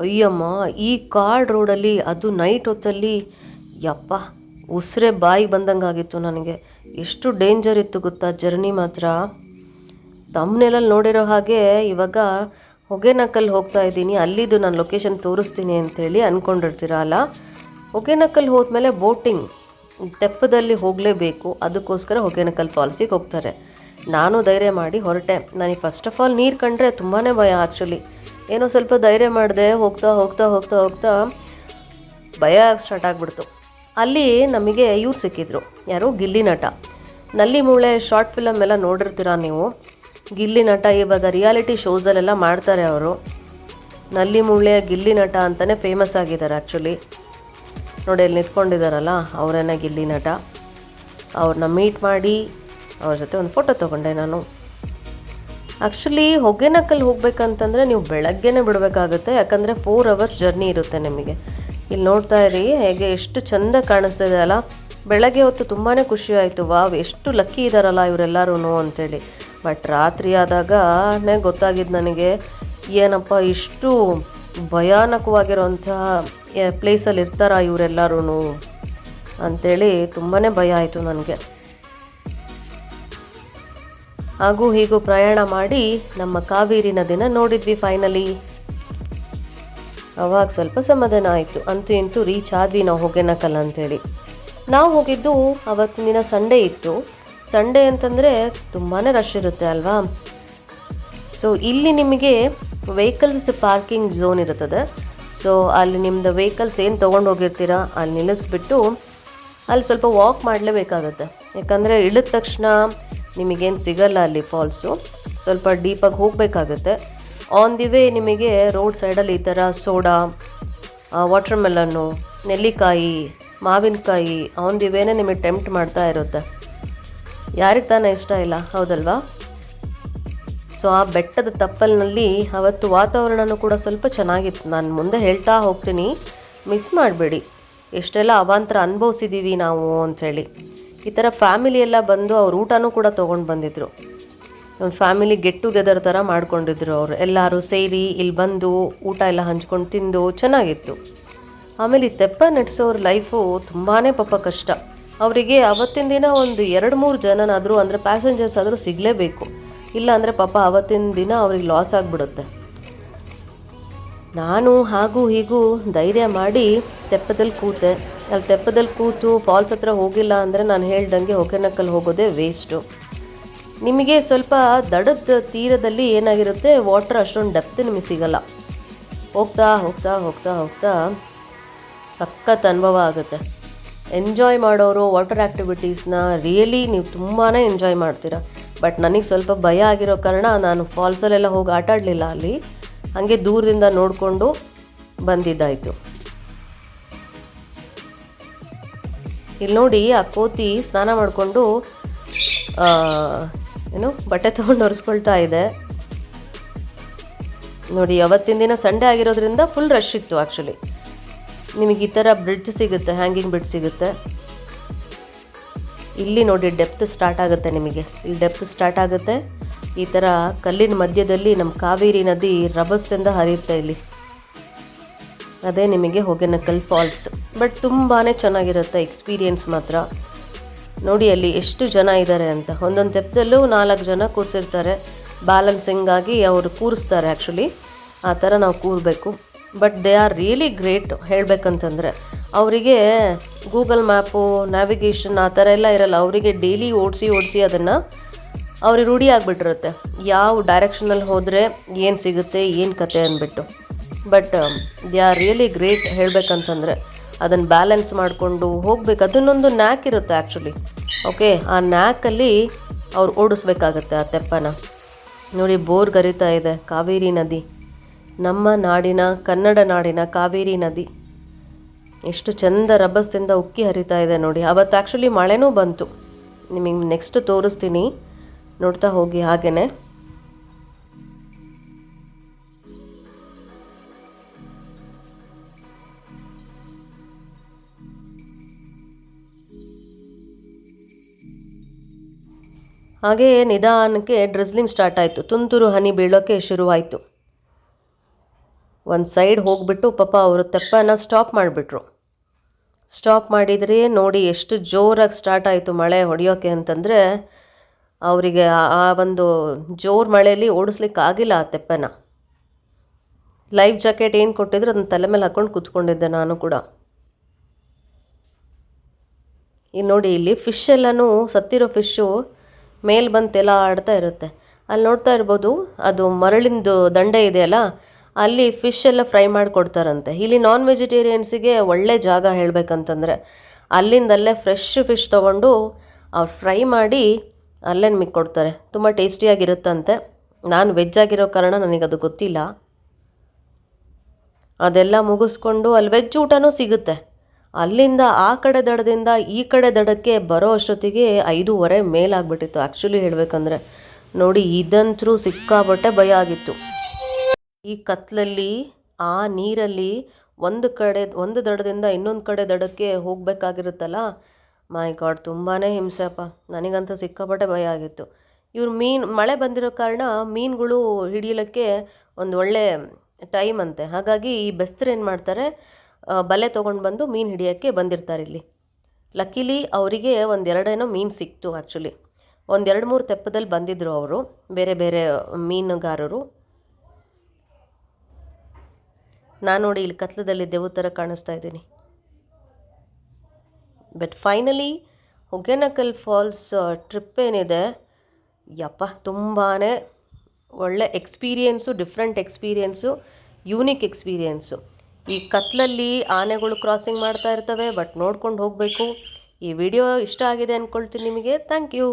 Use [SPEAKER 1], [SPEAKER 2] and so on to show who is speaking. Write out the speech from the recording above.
[SPEAKER 1] ಅಯ್ಯಮ್ಮ, ಈ ಕಾರ್ಡ್ ರೋಡಲ್ಲಿ, ಅದು ನೈಟ್ ಹೊತ್ತಲ್ಲಿ, ಯಪ್ಪ, ಉಸಿರೇ ಬಾಯಿಗೆ ಬಂದಂಗೆ ಆಗಿತ್ತು ನನಗೆ. ಎಷ್ಟು ಡೇಂಜರ್ ಇತ್ತು ಗೊತ್ತಾ, ಜರ್ನಿ ಮಾತ್ರ. ತಮ್ಮನೆಲ್ಲಲ್ಲಿ ನೋಡಿರೋ ಹಾಗೆ ಇವಾಗ ಹೊಗೆನಕಲ್ ಹೋಗ್ತಾ ಇದ್ದೀನಿ. ಅಲ್ಲಿದ್ದು ನಾನು ಲೊಕೇಶನ್ ತೋರಿಸ್ತೀನಿ ಅಂತೇಳಿ ಅಂದ್ಕೊಂಡಿರ್ತೀರ ಅಲ್ಲ? ಹೊಗೆನಕಲ್ ಹೋದ್ಮೇಲೆ ಬೋಟಿಂಗ್ ತೆಪ್ಪದಲ್ಲಿ ಹೋಗಲೇಬೇಕು. ಅದಕ್ಕೋಸ್ಕರ ಹೊಗೆನಕಲ್ ಫಾಲ್ಸಿಗೆ ಹೋಗ್ತಾರೆ. ನಾನು ಧೈರ್ಯ ಮಾಡಿ ಹೊರಟೆ. ನನಗೆ ಫಸ್ಟ್ ಆಫ್ ಆಲ್ ನೀರು ಕಂಡ್ರೆ ತುಂಬಾ ಭಯ ಆ್ಯಕ್ಚುಲಿ ಏನೋ ಸ್ವಲ್ಪ ಧೈರ್ಯ ಮಾಡಿದೆ ಹೋಗ್ತಾ ಹೋಗ್ತಾ ಹೋಗ್ತಾ ಹೋಗ್ತಾ ಭಯ ಸ್ಟಾರ್ಟ್ ಆಗಿಬಿಡ್ತು. ಅಲ್ಲಿ ನಮಗೆ ಇವ್ರು ಸಿಕ್ಕಿದ್ರು. ಯಾರು? ಗಿಲ್ಲಿ ನಟ. ನಲ್ಲಿ ಮೂಳೆ ಶಾರ್ಟ್ ಫಿಲಮ್ ಎಲ್ಲ ನೋಡಿರ್ತೀರ ನೀವು? ಗಿಲ್ಲಿ ನಟ ಇವಾಗ ರಿಯಾಲಿಟಿ ಶೋಸಲ್ಲೆಲ್ಲ ಮಾಡ್ತಾರೆ ಅವರು. ನಲ್ಲಿ ಮೂಳೆಯ ಗಿಲ್ಲಿ ನಟ ಅಂತಲೇ ಫೇಮಸ್ ಆಗಿದ್ದಾರೆ ಆ್ಯಕ್ಚುಲಿ ನೋಡಿ, ಅಲ್ಲಿ ನಿಂತ್ಕೊಂಡಿದ್ದಾರಲ್ಲ ಅವರೇನೆ ಗಿಲ್ಲಿ ನಟ. ಅವ್ರನ್ನ ಮೀಟ್ ಮಾಡಿ, ಅವ್ರ ಜೊತೆ ಒಂದು ಫೋಟೋ ತೊಗೊಂಡೆ ನಾನು. ಆ್ಯಕ್ಚುಲಿ ಹೊಗೆನಕಲ್ಲಿ ಹೋಗ್ಬೇಕಂತಂದರೆ ನೀವು ಬೆಳಗ್ಗೆನೇ ಬಿಡಬೇಕಾಗುತ್ತೆ. ಯಾಕಂದರೆ ಫೋರ್ ಅವರ್ಸ್ ಜರ್ನಿ ಇರುತ್ತೆ ನಿಮಗೆ. ಇಲ್ಲಿ ನೋಡ್ತಾ ಇರಿ, ಹೇಗೆ ಎಷ್ಟು ಚೆಂದ ಕಾಣಿಸ್ತಾ ಇದೆ ಅಲ್ಲ. ಬೆಳಗ್ಗೆ ಹೊತ್ತು ತುಂಬಾ ಖುಷಿ ಆಯಿತು. ವಾವ್, ಎಷ್ಟು ಲಕ್ಕಿ ಇದ್ದಾರಲ್ಲ ಇವರೆಲ್ಲರೂ ಅಂತೇಳಿ. ಬಟ್ ರಾತ್ರಿ ಆದಾಗನೇ ಗೊತ್ತಾಗಿದ್ದು ನನಗೆ, ಏನಪ್ಪ, ಇಷ್ಟು ಭಯಾನಕವಾಗಿರೋಂತಹ ಪ್ಲೇಸಲ್ಲಿ ಇರ್ತಾರ ಇವರೆಲ್ಲರೂ ಅಂಥೇಳಿ ತುಂಬಾ ಭಯ ಆಯಿತು ನನಗೆ. ಹಾಗೂ ಹೀಗೂ ಪ್ರಯಾಣ ಮಾಡಿ ನಮ್ಮ ಕಾವೇರಿ ನದಿನ ನೋಡಿದ್ವಿ ಫೈನಲಿ ಅವಾಗ ಸ್ವಲ್ಪ ಸಮಾಧಾನ ಆಯಿತು. ಅಂತೂ ಇಂತೂ ರೀಚ್ ಆದ್ವಿ ನಾವು ಹೊಗೆನಕಲ್ ಅಂತೇಳಿ. ನಾವು ಹೋಗಿದ್ದು ಅವತ್ತಿನ ದಿನ ಸಂಡೇ ಇತ್ತು. ಸಂಡೇ ಅಂತಂದರೆ ತುಂಬಾ ರಶ್ ಇರುತ್ತೆ ಅಲ್ವಾ? ಸೊ ಇಲ್ಲಿ ನಿಮಗೆ ವೆಹಿಕಲ್ಸ್ ಪಾರ್ಕಿಂಗ್ ಝೋನ್ ಇರುತ್ತದೆ. ಸೊ ಅಲ್ಲಿ ನಿಮ್ಮದು ವೆಹಿಕಲ್ಸ್ ಏನು ತೊಗೊಂಡು ಹೋಗಿರ್ತೀರಾ, ಅಲ್ಲಿ ನಿಲ್ಲಿಸ್ಬಿಟ್ಟು ಅಲ್ಲಿ ಸ್ವಲ್ಪ ವಾಕ್ ಮಾಡಲೇಬೇಕಾಗತ್ತೆ. ಯಾಕಂದರೆ ಇಳಿದ ತಕ್ಷಣ ನಿಮಗೇನು ಸಿಗಲ್ಲ ಅಲ್ಲಿ ಫಾಲ್ಸು ಸ್ವಲ್ಪ ಡೀಪಾಗಿ ಹೋಗಬೇಕಾಗತ್ತೆ. ಆನ್ ದಿ ವೇ ನಿಮಗೆ ರೋಡ್ ಸೈಡಲ್ಲಿ ಈ ಥರ ಸೋಡಾ ವಾಟರ್ ಮೆಲನ್ನು ನೆಲ್ಲಿಕಾಯಿ, ಮಾವಿನಕಾಯಿ ಆನ್ ದಿ ವೇನೇ ನಿಮಗೆ ಟೆಂಪ್ಟ್ ಮಾಡ್ತಾ ಇರುತ್ತೆ. ಯಾರಿಗೆ ತಾನೇ ಇಷ್ಟ ಇಲ್ಲ, ಹೌದಲ್ವಾ? ಸೊ ಆ ಬೆಟ್ಟದ ತಪ್ಪಲಿನಲ್ಲಿ ಅವತ್ತು ವಾತಾವರಣನೂ ಕೂಡ ಸ್ವಲ್ಪ ಚೆನ್ನಾಗಿತ್ತು. ನಾನು ಮುಂದೆ ಹೇಳ್ತಾ ಹೋಗ್ತೀನಿ. ಮಿಸ್ ಮಾಡಬೇಡಿ. ಎಷ್ಟೆಲ್ಲ ಅವಾಂತರ ಅನುಭವಿಸಿದ್ದೀವಿ ನಾವು ಅಂಥೇಳಿ ಈ ಥರ ಫ್ಯಾಮಿಲಿ ಎಲ್ಲ ಬಂದು ಅವ್ರ ಊಟನೂ ಕೂಡ ತೊಗೊಂಡು ಬಂದಿದ್ರು. ಒಂದು ಫ್ಯಾಮಿಲಿ ಗೆಟ್ ಟುಗೆದರ್ ಥರ ಮಾಡ್ಕೊಂಡಿದ್ರು ಅವರು. ಎಲ್ಲರೂ ಸೇರಿ ಇಲ್ಲಿ ಬಂದು ಊಟ ಎಲ್ಲ ಹಂಚ್ಕೊಂಡು ತಿಂದು ಚೆನ್ನಾಗಿತ್ತು. ಆಮೇಲೆ ಈ ತೆಪ್ಪ ನಡೆಸೋರ ಲೈಫು ತುಂಬಾ ಪಾಪ ಕಷ್ಟ. ಅವರಿಗೆ ಅವತ್ತಿನ ದಿನ ಒಂದು ಎರಡು ಮೂರು ಜನನಾದರೂ ಅಂದರೆ ಪ್ಯಾಸೆಂಜರ್ಸ್ ಆದರೂ ಸಿಗಲೇಬೇಕು. ಇಲ್ಲ ಅಂದರೆ ಪಾಪ ಅವತ್ತಿನ ದಿನ ಅವ್ರಿಗೆ ಲಾಸ್ ಆಗಿಬಿಡುತ್ತೆ. ನಾನು ಹಾಗೂ ಹೀಗೂ ಧೈರ್ಯ ಮಾಡಿ ತೆಪ್ಪದಲ್ಲಿ ಕೂತೆ. ಅಲ್ಲಿ ತೆಪ್ಪದಲ್ಲಿ ಕೂತು ಫಾಲ್ಸ್ ಹತ್ರ ಹೋಗಿಲ್ಲ ಅಂದರೆ ನಾನು ಹೇಳ್ದಂಗೆ ಹೊಕೆನಕ್ಕಲ್ಲಿ ಹೋಗೋದೇ ವೇಸ್ಟು ನಿಮಗೆ ಸ್ವಲ್ಪ ದಡದ ತೀರದಲ್ಲಿ ಏನಾಗಿರುತ್ತೆ? ವಾಟರ್ ಅಷ್ಟೊಂದು ಡೆಪ್ತ್ ನಿಮಗೆ ಸಿಗಲ್ಲ. ಹೋಗ್ತಾ ಹೋಗ್ತಾ ಹೋಗ್ತಾ ಹೋಗ್ತಾ ಸಖತ್ ಅನುಭವ ಆಗುತ್ತೆ. ಎಂಜಾಯ್ ಮಾಡೋರು ವಾಟರ್ ಆ್ಯಕ್ಟಿವಿಟೀಸ್ನ ರಿಯಲಿ ನೀವು ತುಂಬಾ ಎಂಜಾಯ್ ಮಾಡ್ತೀರಾ. ಬಟ್ ನನಗೆ ಸ್ವಲ್ಪ ಭಯ ಆಗಿರೋ ಕಾರಣ ನಾನು ಫಾಲ್ಸಲ್ಲೆಲ್ಲ ಹೋಗಿ ಆಟಾಡಲಿಲ್ಲ ಅಲ್ಲಿ. ಹಾಗೆ ದೂರದಿಂದ ನೋಡಿಕೊಂಡು ಬಂದಿದ್ದಾಯಿತು. ಇಲ್ಲಿ ನೋಡಿ ಆ ಕೋತಿ ಸ್ನಾನ ಮಾಡಿಕೊಂಡು ಏನು, ಬಟ್ಟೆ ತೊಗೊಂಡು ಒರೆಸ್ಕೊಳ್ತಾ ಇದೆ. ನೋಡಿ, ಅವತ್ತಿನ ದಿನ ಸಂಡೇ ಆಗಿರೋದ್ರಿಂದ ಫುಲ್ ರಶ್ ಇತ್ತು ಆ್ಯಕ್ಚುಲಿ ನಿಮಗೆ ಈ ಥರ ಬ್ರಿಡ್ಜ್ ಸಿಗುತ್ತೆ ಹ್ಯಾಂಗಿಂಗ್ ಬ್ರಿಡ್ಜ್ ಸಿಗುತ್ತೆ. ಇಲ್ಲಿ ನೋಡಿ ಡೆಪ್ತ್ ಸ್ಟಾರ್ಟ್ ಆಗುತ್ತೆ ನಿಮಗೆ. ಇಲ್ಲಿ ಡೆಪ್ತ್ ಸ್ಟಾರ್ಟ್ ಆಗುತ್ತೆ. ಈ ಥರ ಕಲ್ಲಿನ ಮಧ್ಯದಲ್ಲಿ ನಮ್ಮ ಕಾವೇರಿ ನದಿ ರಭಸದಿಂದ ಹರಿಯುತ್ತೆ ಇಲ್ಲಿ. ಅದೇ ನಿಮಗೆ ಹೊಗೆನಕಲ್ ಫಾಲ್ಸ್. ಬಟ್ ತುಂಬಾ ಚೆನ್ನಾಗಿರುತ್ತೆ ಎಕ್ಸ್ಪೀರಿಯೆನ್ಸ್ ಮಾತ್ರ. ನೋಡಿ ಅಲ್ಲಿ ಎಷ್ಟು ಜನ ಇದ್ದಾರೆ ಅಂತ. ಒಂದೊಂದು ತೆಪ್ಪದಲ್ಲೂ ನಾಲ್ಕು ಜನ ಕೂರಿಸಿರ್ತಾರೆ. ಬ್ಯಾಲೆನ್ಸಿಂಗ್ ಆಗಿ ಅವರು ಕೂರಿಸ್ತಾರೆ ಆ್ಯಕ್ಚುಲಿ ಆ ಥರ ನಾವು ಕೂರಬೇಕು. But they are really great ಹೇಳಬೇಕಂತಂದರೆ. ಅವರಿಗೆ ಗೂಗಲ್ ಮ್ಯಾಪು ನ್ಯಾವಿಗೇಷನ್ ಆ ಥರ ಎಲ್ಲ ಇರಲ್ಲ. ಅವರಿಗೆ ಡೈಲಿ ಓಡಿಸಿ ಓಡಿಸಿ ಅದನ್ನು ಅವ್ರಿಗೆ ರೂಢಿ ಆಗಿಬಿಟ್ಟಿರುತ್ತೆ. ಯಾವ ಡೈರೆಕ್ಷನಲ್ಲಿ ಹೋದರೆ ಏನು ಸಿಗುತ್ತೆ, ಏನು ಕತೆ ಅಂದ್ಬಿಟ್ಟು. But they are really great ಹೇಳಬೇಕಂತಂದರೆ ಅದನ್ನು ಬ್ಯಾಲೆನ್ಸ್ ಮಾಡಿಕೊಂಡು ಹೋಗ್ಬೇಕು. ಅದನ್ನೊಂದು ನ್ಯಾಕ್ ಇರುತ್ತೆ ಆ್ಯಕ್ಚುಲಿ ಓಕೆ ಆ ನ್ಯಾಕಲ್ಲಿ ಅವ್ರು ಓಡಿಸ್ಬೇಕಾಗತ್ತೆ ಆ ತೆಪ್ಪನ. ನೋಡಿ, ಬೋರ್ ಗರಿತಾ ಇದೆ. ಕಾವೇರಿ ನದಿ. ನಮ್ಮ ನಾಡಿನ, ಕನ್ನಡ ನಾಡಿನ ಕಾವೇರಿ ನದಿ. ಎಷ್ಟು ಚಂದ ರಭಸದಿಂದ ಉಕ್ಕಿ ಹರಿತಾ ಇದೆ ನೋಡಿ. ಅವತ್ತು ಆ್ಯಕ್ಚುಲಿ ಮಳೆನೂ ಬಂತು. ನಿಮಗೆ ನೆಕ್ಸ್ಟ್ ತೋರಿಸ್ತೀನಿ. ನೋಡ್ತಾ ಹೋಗಿ ಹಾಗೇನೆ. ಹಾಗೆ ನಿಧಾನಕ್ಕೆ ಡ್ರಿಸ್ಲಿಂಗ್ ಸ್ಟಾರ್ಟ್ ಆಯಿತು. ತುಂತುರು ಹನಿ ಬೀಳೋಕ್ಕೆ ಶುರುವಾಯಿತು. ಒಂದು ಸೈಡ್ ಹೋಗಿಬಿಟ್ಟು ಪಾಪ ಅವರು ತೆಪ್ಪನ ಸ್ಟಾಪ್ ಮಾಡಿಬಿಟ್ರು. ಸ್ಟಾಪ್ ಮಾಡಿದರೆ ನೋಡಿ ಎಷ್ಟು ಜೋರಾಗಿ ಸ್ಟಾರ್ಟ್ ಆಯಿತು ಮಳೆ ಹೊಡೆಯೋಕ್ಕೆ ಅಂತಂದರೆ ಅವರಿಗೆ ಆ ಒಂದು ಜೋರು ಮಳೆಯಲ್ಲಿ ಓಡಿಸ್ಲಿಕ್ಕೆ ಆಗಿಲ್ಲ ಆ ತೆಪ್ಪನ. ಲೈಫ್ ಜಾಕೆಟ್ ಏನು ಕೊಟ್ಟಿದ್ರು ಅದನ್ನ ತಲೆ ಮೇಲೆ ಹಾಕ್ಕೊಂಡು ಕೂತ್ಕೊಂಡಿದ್ದೆ ನಾನು ಕೂಡ. ಇಲ್ಲಿ ನೋಡಿ ಇಲ್ಲಿ ಫಿಶ್ ಎಲ್ಲನೂ ಸತ್ತಿರೋ ಫಿಶ್ಶು ಮೇಲೆ ಬಂದು ತೆಲ ಆಡ್ತಾ ಇರುತ್ತೆ. ಅಲ್ಲಿ ನೋಡ್ತಾ ಇರ್ಬೋದು, ಅದು ಮರಳಿಂದು ದಂಡೆ ಇದೆಯಲ್ಲ, ಅಲ್ಲಿ ಫಿಶ್ ಎಲ್ಲ ಫ್ರೈ ಮಾಡಿ ಕೊಡ್ತಾರಂತೆ. ಇಲ್ಲಿ ನಾನ್ ವೆಜಿಟೇರಿಯನ್ಸಿಗೆ ಒಳ್ಳೆ ಜಾಗ ಹೇಳಬೇಕಂತಂದರೆ, ಅಲ್ಲಿಂದಲ್ಲೇ ಫ್ರೆಶ್ ಫಿಶ್ ತೊಗೊಂಡು ಅವ್ರು ಫ್ರೈ ಮಾಡಿ ಅಲ್ಲೇ ನಿಮಗೆ ಕೊಡ್ತಾರೆ. ತುಂಬ ಟೇಸ್ಟಿಯಾಗಿರುತ್ತಂತೆ. ನಾನು ವೆಜ್ ಆಗಿರೋ ಕಾರಣ ನನಗದು ಗೊತ್ತಿಲ್ಲ. ಅದೆಲ್ಲ ಮುಗಿಸ್ಕೊಂಡು ಅಲ್ಲಿ ವೆಜ್ ಊಟನೂ ಸಿಗುತ್ತೆ. ಅಲ್ಲಿಂದ ಆ ಕಡೆ ದಡದಿಂದ ಈ ಕಡೆ ದಡಕ್ಕೆ ಬರೋ ಅಷ್ಟೊತ್ತಿಗೆ ಐದೂವರೆ ಮೇಲಾಗ್ಬಿಟ್ಟಿತ್ತು. ಆ್ಯಕ್ಚುಲಿ ಹೇಳಬೇಕಂದ್ರೆ ನೋಡಿ, ಇದಂತರೂ ಸಿಕ್ಕಾಬಟ್ಟೆ ಭಯ ಆಗಿತ್ತು. ಈ ಕತ್ಲಲ್ಲಿ, ಆ ನೀರಲ್ಲಿ ಒಂದು ಕಡೆ, ಒಂದು ದಡದಿಂದ ಇನ್ನೊಂದು ಕಡೆ ದಡಕ್ಕೆ ಹೋಗಬೇಕಾಗಿರುತ್ತಲ್ಲ? ಮೈ ಗಾಡ್ ತುಂಬಾ ಹಿಂಸೆಪ್ಪ ನನಗಂತೂ ಸಿಕ್ಕಾಪಟ್ಟೆ ಭಯ ಆಗಿತ್ತು. ಇವ್ರು ಮೀನು, ಮಳೆ ಬಂದಿರೋ ಕಾರಣ ಮೀನುಗಳು ಹಿಡಿಯಲಿಕ್ಕೆ ಒಂದು ಒಳ್ಳೆ ಟೈಮ್ ಅಂತೆ. ಹಾಗಾಗಿ ಈ ಬೆಸ್ತರು ಏನು ಮಾಡ್ತಾರೆ ಬಲೆ ತೊಗೊಂಡು ಬಂದು ಮೀನು ಹಿಡಿಯೋಕ್ಕೆ ಬಂದಿರ್ತಾರೆ ಇಲ್ಲಿ. ಲಕ್ಕಿಲಿ ಅವರಿಗೆ ಒಂದೆರಡೇನೋ ಮೀನು ಸಿಕ್ತು ಆ್ಯಕ್ಚುಲಿ ಒಂದೆರಡು ಮೂರು ತೆಪ್ಪದಲ್ಲಿ ಬಂದಿದ್ದರು ಅವರು, ಬೇರೆ ಬೇರೆ ಮೀನುಗಾರರು. ನಾನು ನೋಡಿ ಇಲ್ಲಿ ಕತ್ಲದಲ್ಲಿ ದೇವು ಥರ ಕಾಣಿಸ್ತಾ ಇದ್ದೀನಿ. But finally Hogenakkal falls trip ಏನಿದೆ, ಯಪ್ಪ ತುಂಬಾ ಒಳ್ಳೆ experience different experience unique experience ಈ ಕತ್ಲಲ್ಲಿ ಆನೆಗಳು ಕ್ರಾಸಿಂಗ್ ಮಾಡ್ತಾ ಇರ್ತವೆ ಬಟ್ ನೋಡ್ಕೊಂಡು ಹೋಗಬೇಕು. ಈ ವಿಡಿಯೋ ಇಷ್ಟ ಆಗಿದೆ ಅಂದ್ಕೊಳ್ತೀನಿ ನಿಮಗೆ. Thank you